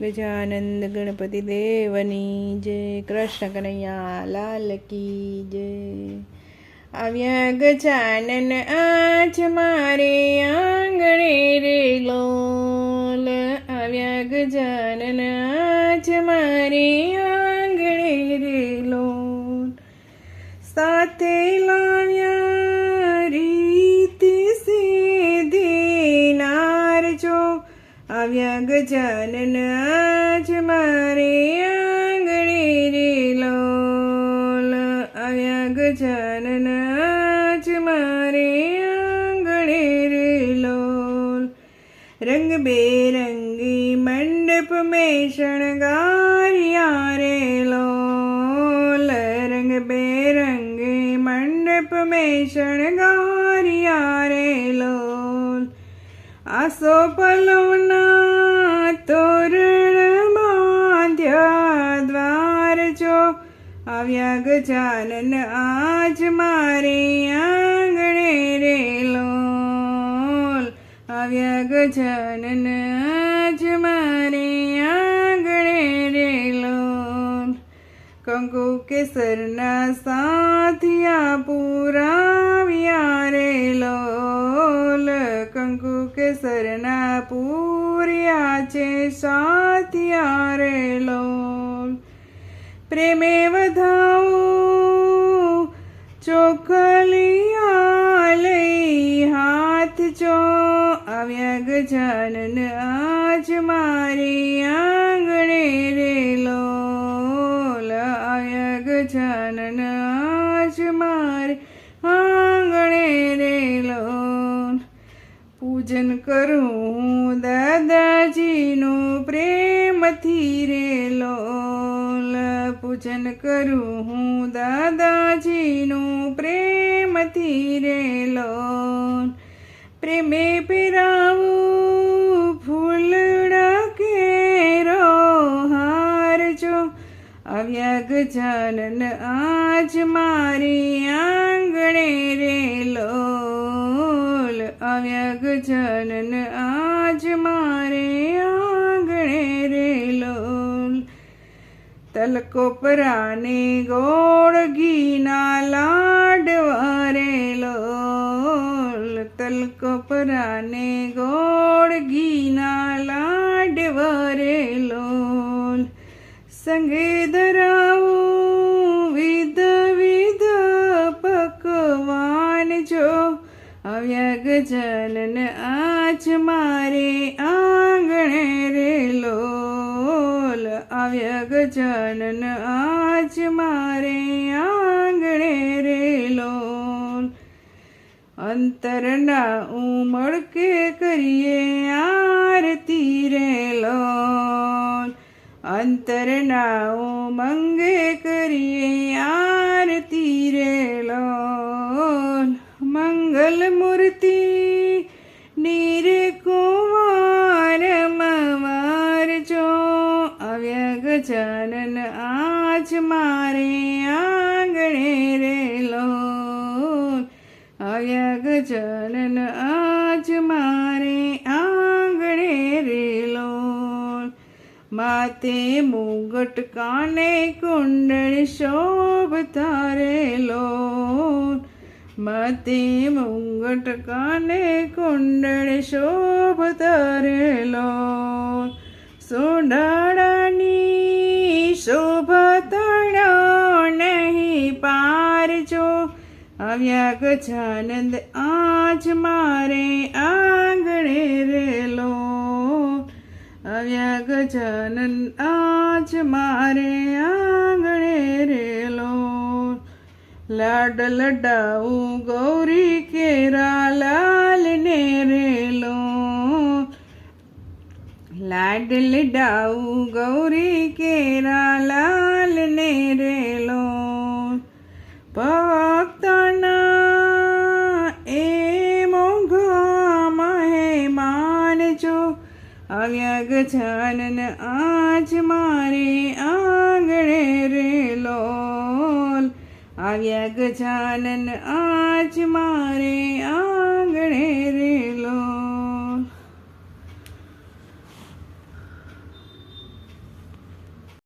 ગજાનંદ ગણપતિ દેવની જય કૃષ્ણ કનૈયા લાલ કી જય આવ્યા ગજાનન આજ મારે આંગણે રે લોલ આવ્યા ગજાનન આજ મારે આંગણે રે લોલ સાથે લાવ્યા રીતિ દેનાર નારજો આવ્યા ગજાનન, આજ મારે આંગણે રે લોલ. આવ્યા ગજાનન, આજ મારે આંગણે રે લોલ. રંગબેરંગી મંડપ મેં શણગાર્યા રે લોલ. રંગબેરંગી મંડપ મેં શણગાર્યા રે લોલ. આસો પલોના તોરણ બાંધ્યા દ્વાર જો. આવ્યા ગજાનન આજ મારે આંગણે રે લોલ. આવ્યા ગજાનન આજ મારે આંગણે રે લોલ. કંકુ કેસરના સાથિયા પુરાવ્યા રે લોલ. સાથિયા રે લોલ પ્રેમે વધાવું ચોખલિયા લઈ હાથ જો આવ્યા ગજાનન આજ મારી આંગણે રે લોલ આવ્યા ગજાનન આજ મારે આંગણે રે લોલ પૂજન કરું હું દાદાજીનું પ્રેમથી રે લોલ પૂજન કરું હું દાદાજીનું પ્રેમથી રે લોલ પ્રેમે પીરાવું ફૂલડા કેરો હારજો. આવ્યા ગજાનન, આજ મારી આંગણે ગજાનન આજ મારે આંગણે રે લોલ. તલકો પરાને ગોળ ઘીના લાડવા રે લોલ. તલકો પરાને ગોળ ઘીના લાડવા રે લોલ. સંગે ધરાવું આવ્યા જનન આચ મારે આંગણે રે લોલ. અવ્યગ જનન આચ મારે આંગણે રે લોલ. અંતરના ઉમળકે કરીએ આરતી રે લોલ. અંતરના ઉમંગે કરીએ આવ્યા ગજાનન આજ મારે આંગણે રેલો. માતે મુગટ કાને કુંડળ શોભતા રેલો માતે મુગટ કાને કુંડળ શોભતા રેલો સોડાડાની શોભા તણો નહીં પારજો. આવ્યા ગજાનંદ આજ મારે આંગણે રેલો આવ્યા ગજાનંદ આજ મારે આંગણે રેલો લાડ લડાવું ગૌરી કેરા લાલ ને રે લો લાડ લડાવું ગૌરી કેરા લાલ ને રે આવ્યા ગજાનન આજ મારે આંગણે રે લોલ. આવ્યા ગજાનન આજ મારે આ